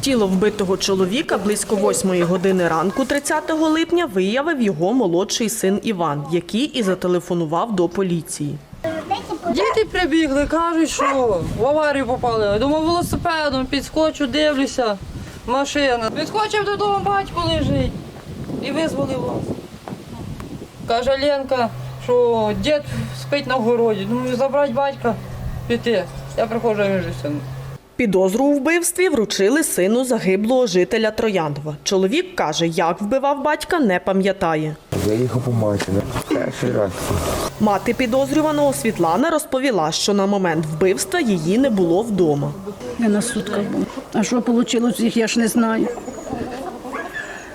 Тіло вбитого чоловіка близько 8 години ранку 30 липня виявив його молодший син Іван, який і зателефонував до поліції. Діти прибігли, кажуть, що в аварію попали. Я Думав, велосипедом підскочу, дивлюся, машина. Підскочив додому, батько лежить і визволив вас. Каже Ленка, що дід спить на городі. Думаю, забрати батька, піти. Я приходжу, все. Підозру у вбивстві вручили сину загиблого жителя Трояндова. Чоловік каже, як вбивав батька, не пам'ятає. Я їхав по матері. Перший раз. Мати підозрюваного Світлана розповіла, що на момент вбивства її не було вдома. Я на сутках був. А що вийшло з їх, я ж не знаю.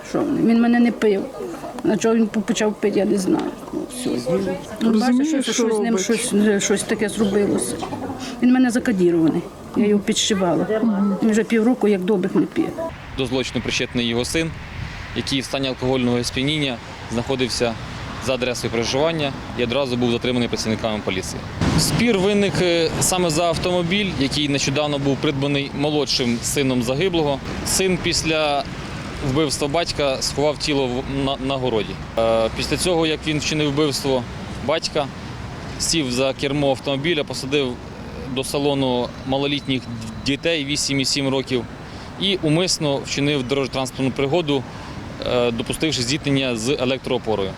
Що він мене не пив. На чого він почав пити, я не знаю. Все. Бачите, що, що з ним щось, щось таке зробилося. Він мене закодірований. Я його підшивала. Він вже півроку як добих не п'є. До злочину причетний його син, який в стані алкогольного сп'яніння знаходився за адресою проживання і одразу був затриманий працівниками поліції. Спір виник е, саме за автомобіль, який нещодавно був придбаний молодшим сином загиблого. Син після вбивства батька сховав тіло на, на городі. Е, Після цього, як він вчинив вбивство батька, сів за кермо автомобіля, посадив до салону малолітніх дітей 8 і 7 років і умисно вчинив дорожньо-транспортну пригоду, е, допустивши зіткнення з електроопорою.